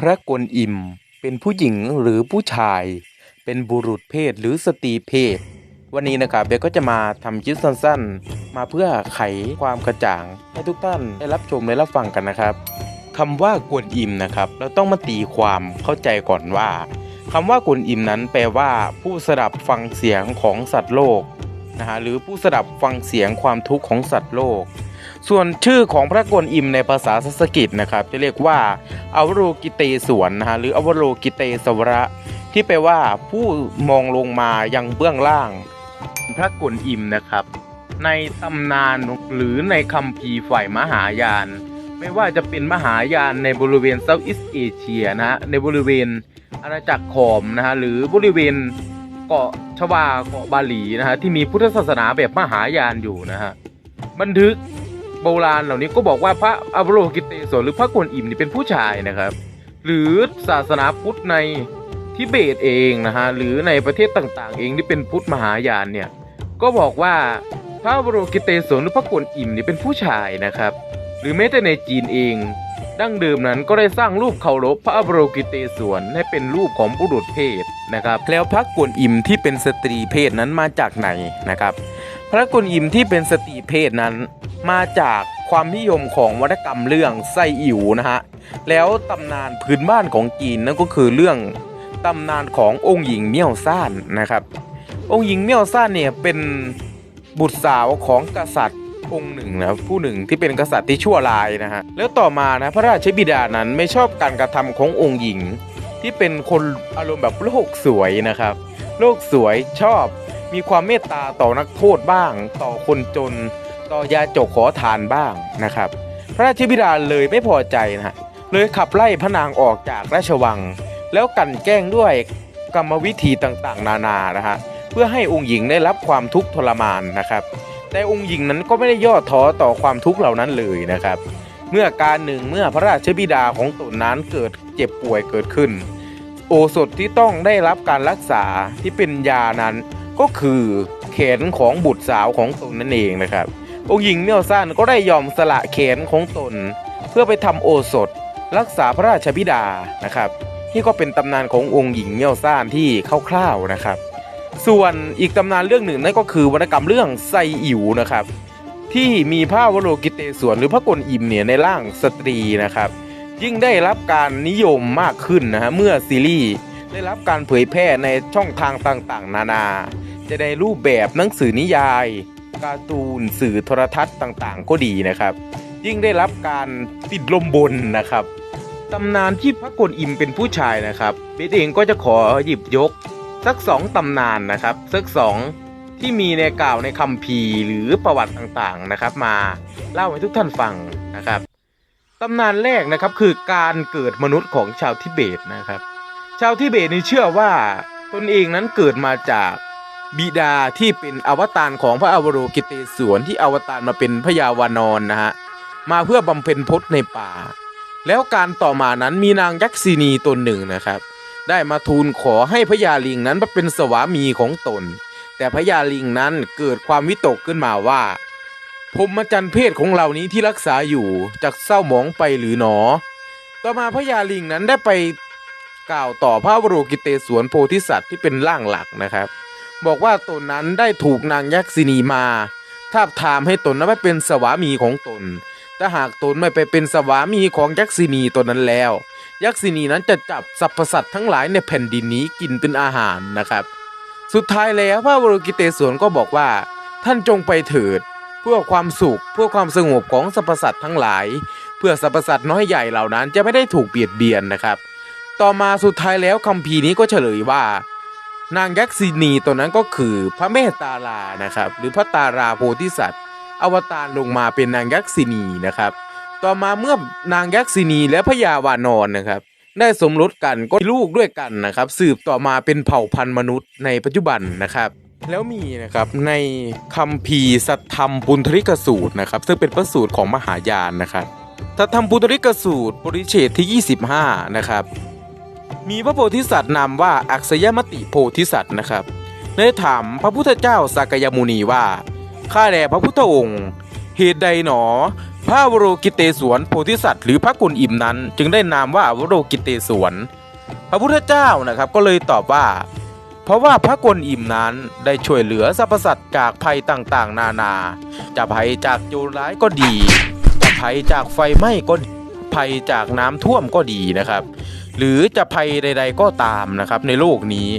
พระกวนอิมเป็นผู้หญิงหรือผู้ชาย เป็นบุรุษเพศหรือสตรีเพศ วันนี้นะครับเบลก็จะมาทำคลิปสั้นๆ มาเพื่อไขความกระจ่าง ให้ทุกท่านได้รับชมและรับฟังกันนะครับคำว่ากวนอิมนะครับ เราต้องมาตีความเข้าใจก่อนว่าคำว่ากวนอิมนั้นแปลว่า ผู้สดับฟังเสียงของสัตว์โลกนะฮะหรือผู้สดับฟังเสียงความทุกข์ของสัตว์โลก ส่วนชื่อของพระกวนอิมในภาษาสันสกฤตนะครับ จะเรียกว่าอวโรกิเตสวนนะฮะหรืออวโรกิเตสวระที่แปลว่าผู้มองลงมายังเบื้องล่าง พระกวนอิมนะครับ ในตำนานหรือในคัมภีฝ่ายมหายาน ไม่ว่าจะเป็นมหายานในบริเวณเซาท์อีสเอเชียนะฮะในบริเวณอาณาจักรขอมนะฮะหรือบริเวณเกาะชวาเกาะบาหลีนะฮะที่มีพุทธศาสนาแบบมหายานอยู่นะฮะบันทึก โบราณเหล่านี้ก็บอกว่าพระอวโลกิเตศวรหรือพระกวนอิมนี่เป็นผู้ชายนะครับ หรือศาสนาพุทธในทิเบตเองนะฮะหรือในประเทศต่างๆ เองที่เป็นพุทธมหายานเนี่ยก็บอกว่าพระบรกิเตศวรหรือพระกวนอิมนี่เป็นผู้ชายนะครับ หรือแม้แต่ในจีนเอง ดั้งเดิมนั้นก็ได้สร้างรูปเคารพพระบรกิเตศวรให้เป็นรูปของบุรุษเพศนะครับแล้วพระกวนอิมที่เป็นสตรีเพศนั้นมาจากไหนนะครับ พระกวนอิมที่เป็นสตรีเพศนั้น มาจากความนิยมของวรรณกรรมเรื่องไส้อิ๋วนะฮะ แล้วตำนานพื้นบ้านของจีนนั่นก็คือเรื่องตำนานขององค์หญิงเมี่ยวซ่านนะครับ องค์หญิงเมี่ยวซ่านเนี่ยเป็นบุตรสาวของกษัตริย์องค์หนึ่งนะผู้หนึ่งที่เป็นกษัตริย์ที่ชั่วร้ายนะฮะแล้วต่อมานะพระราชบิดานั้นไม่ชอบการกระทำขององค์หญิง ที่เป็นคนอารมณ์แบบโลกสวยนะครับ โลกสวยชอบมีความเมตตาต่อนักโทษบ้าง ต่อคนจน ต่อยาจกขอทานบ้างนะครับ พระราชบิดาเลยไม่พอใจนะฮะเลยขับไล่พระนางออกจากราชวัง แล้วกันแกล้งด้วยกรรมวิธีต่างๆ นานานะฮะเพื่อให้องค์หญิงได้รับความทุกข์ทรมานนะครับ แต่องค์หญิงนั้นก็ไม่ได้ย่อท้อต่อความทุกข์เหล่านั้นเลยนะครับ เมื่อการหนึ่งเมื่อพระราชบิดาของตนนั้นเกิดเจ็บป่วยเกิดขึ้น โอสถที่ต้องได้รับการรักษาที่เป็นยานั้นก็คือแขนของบุตรสาวของตนนั่นเองนะครับ องค์หญิงเมียวซ่านก็ได้ยอมสละแขนของตน เพื่อไปทำโอสถ รักษาพระราชบิดานะครับที่ก็เป็นตำนานขององค์หญิงเมียวซ่านที่คร่าวๆนะครับ ส่วนอีกตำนานเรื่องหนึ่งนั่นก็คือวรรณกรรมเรื่องไซอิ๋วนะครับ ที่มีพระวโรกิเตศวรหรือพระกลอิมเนี่ยในร่างสตรีนะครับ ยิ่งได้รับการนิยมมากขึ้นนะฮะเมื่อซีรีส์ได้รับการเผยแพร่ในช่องทางต่างๆ นานา จะในรูปแบบหนังสือนิยาย การ์ตูนสื่อโทรทัศน์ต่างๆ ก็ดีนะครับ ยิ่งได้รับการติดลมบนนะครับตำนานที่พระกวนอิมเป็นผู้ชายนะครับเบสเองก็จะขอหยิบยก สักสองตำนานนะครับสักสองที่มีในกล่าวในคัมภีหรือประวัติต่างๆนะครับ มาเล่าให้ทุกท่านฟังนะครับตำนานแรกนะครับคือการเกิดมนุษย์ของชาวทิเบตนะครับ ชาวทิเบตนี่เชื่อว่าตนเองนั้นเกิดมาจาก บิดาที่เป็นอวตารของพระอวโรกิเตศวรที่อวตารมาเป็นพญาวานอนนะฮะมาเพื่อบำเพ็ญพจน์ในป่า แล้วการต่อมานั้นมีนางยักษินีตนหนึ่งนะครับ ได้มาทูลขอให้พญาลิงนั้นมาเป็นสวามีของตน แต่พญาลิงนั้นเกิดความวิตกขึ้นมาว่าพรมจรรย์เพศของเรานี้ที่รักษาอยู่จากเศร้าหมองไปหรือหนอ ต่อมาพญาลิงนั้นได้ไปกล่าวต่อพระวโรกิเตศวรโพธิสัตว์ที่เป็นร่างหลักนะครับ บอกว่าตนนั้นได้ถูกนางยักษินีมาทาบทามให้ตนนั้นไม่เป็นสวามีของตน ถ้าหากตนไม่ไปเป็นสวามีของยักษินีตนนั้นแล้ว ยักษินีนั้นจะจับสรรพสัตว์ทั้งหลายในแผ่นดินนี้กินเป็นอาหารนะครับ สุดท้ายแล้วพระวรกิเตศวรก็บอกว่า ท่านจงไปเถิด เพื่อความสุขเพื่อความสงบของสรรพสัตว์ทั้งหลาย เพื่อสรรพสัตว์น้อยใหญ่เหล่านั้นจะไม่ได้ถูกเบียดเบียนนะครับ ต่อมาสุดท้ายแล้วคัมภีนี้ก็เฉลยว่า นางยักษินีตัวนั้นก็คือพระเมตตาลานะครับ หรือพระตาราโพธิสัตว์ อวตารลงมาเป็นนางยักษินีนะครับ ต่อมาเมื่อนางยักษินีและพญาวานอนนะครับ ได้สมรสกันก็มีลูกด้วยกันนะครับ สืบต่อมาเป็นเผ่าพันธุ์มนุษย์ในปัจจุบันนะครับ แล้วมีนะครับในคัมภีร์สัทธรรมปุณธริกสูตรนะครับ ซึ่งเป็นพระสูตรของมหายานนะครับสัทธรรมปุณธริกสูตรปริเฉดที่ 25 นะครับ มีพระโพธิสัตว์นามว่าอักษยมติโพธิสัตว์นะครับได้ถามพระพุทธเจ้าสากยมุนีว่าข้าแด่พระพุทธองค์ เหตุใดหนอ พระวโรกิเตศวรโพธิสัตว์หรือพระกุลอิมนั้น จึงได้นามว่าวโรกิเตศวรพระพุทธเจ้านะครับก็เลยตอบว่า เพราะว่าพระกวนอิมนั้นได้ช่วยเหลือสรรพสัตว์จากภัยต่างๆ นานา จะภัยจากโจรร้ายก็ดี จะภัยจากไฟไหม้ก็ดี ภัยจากน้ำท่วมก็ดีนะครับ หรือจะภัยใด ๆก็ตามนะครับในโลกนี้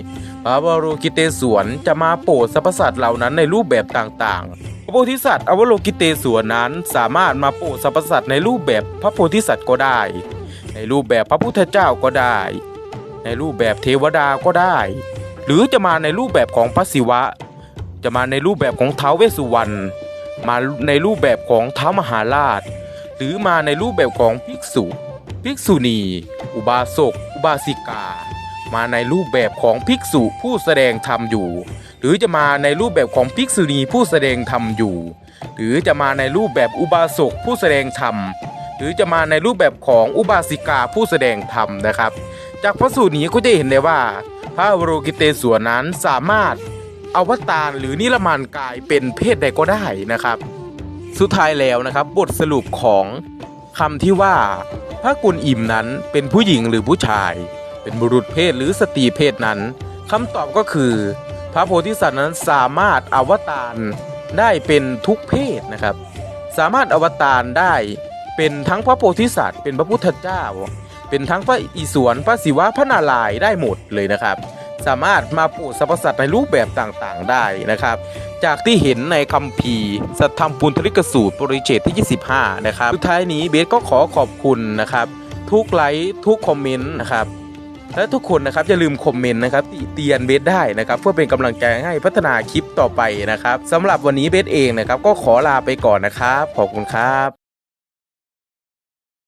พระวโรกิเตศวรจะมาโปรดสรรพสัตว์เหล่านั้นในรูปแบบต่างๆ พระโพธิสัตว์อวโลกิเตศวรนั้นสามารถมาโปรดสรรพสัตว์ในรูปแบบพระโพธิสัตว์ก็ได้ ในรูปแบบพระพุทธเจ้าก็ได้ ในรูปแบบเทวดาก็ได้ หรือจะมาในรูปแบบของพระศิวะ จะมาในรูปแบบของเท้าวเวสุวรรณมาในรูปแบบของเท้าวมหาราช หรือมาในรูปแบบของภิกษุ ภิกษุณี อุบาสก อุบาสิกา มาในรูปแบบของภิกษุผู้แสดงธรรมอยู่ หรือจะมาในรูปแบบของภิกษุณีผู้แสดงธรรมอยู่ หรือจะมาในรูปแบบอุบาสกผู้แสดงธรรม หรือจะมาในรูปแบบของอุบาสิกาผู้แสดงธรรมนะครับ จากพระสูตรนี้ก็จะเห็นได้ว่า พระวโรกิเตศวรนั้นสามารถอวตารหรือนิรมานกายเป็นเพศใดก็ได้นะครับ สุดท้ายแล้วนะครับ บทสรุปของคำที่ว่าพระกุลอิมนั้นเป็นผู้หญิงหรือผู้ชาย เป็นบุรุษเพศหรือสตรีเพศนั้นคำตอบก็คือ พระโพธิสัตว์นั้นสามารถอวตารได้เป็นทุกเพศนะครับ สามารถอวตารได้เป็นทั้งพระโพธิสัตว์เป็นพระพุทธเจ้า เป็นทั้งพระอิศวรพระศิวะพระนารายณ์ได้หมดเลยนะครับ สามารถมาโปรดสรรพสัตว์ในรูปแบบต่างๆได้นะครับ จากที่เห็นในคัมภีร์สัทธรรมปุณธริกสูตรปริเชตที่ 25 นะครับสุดท้ายนี้เบสก็ขอขอบคุณนะครับ ทุกไลค์ทุกคอมเมนต์นะครับและทุกคนนะครับอย่าลืมคอมเมนต์นะครับติเตียนเบสได้นะครับเพื่อเป็นกำลังใจให้พัฒนาคลิปต่อไปนะครับสำหรับวันนี้เบสเองนะครับ ก็ขอลาไปก่อนนะครับ ขอบคุณครับ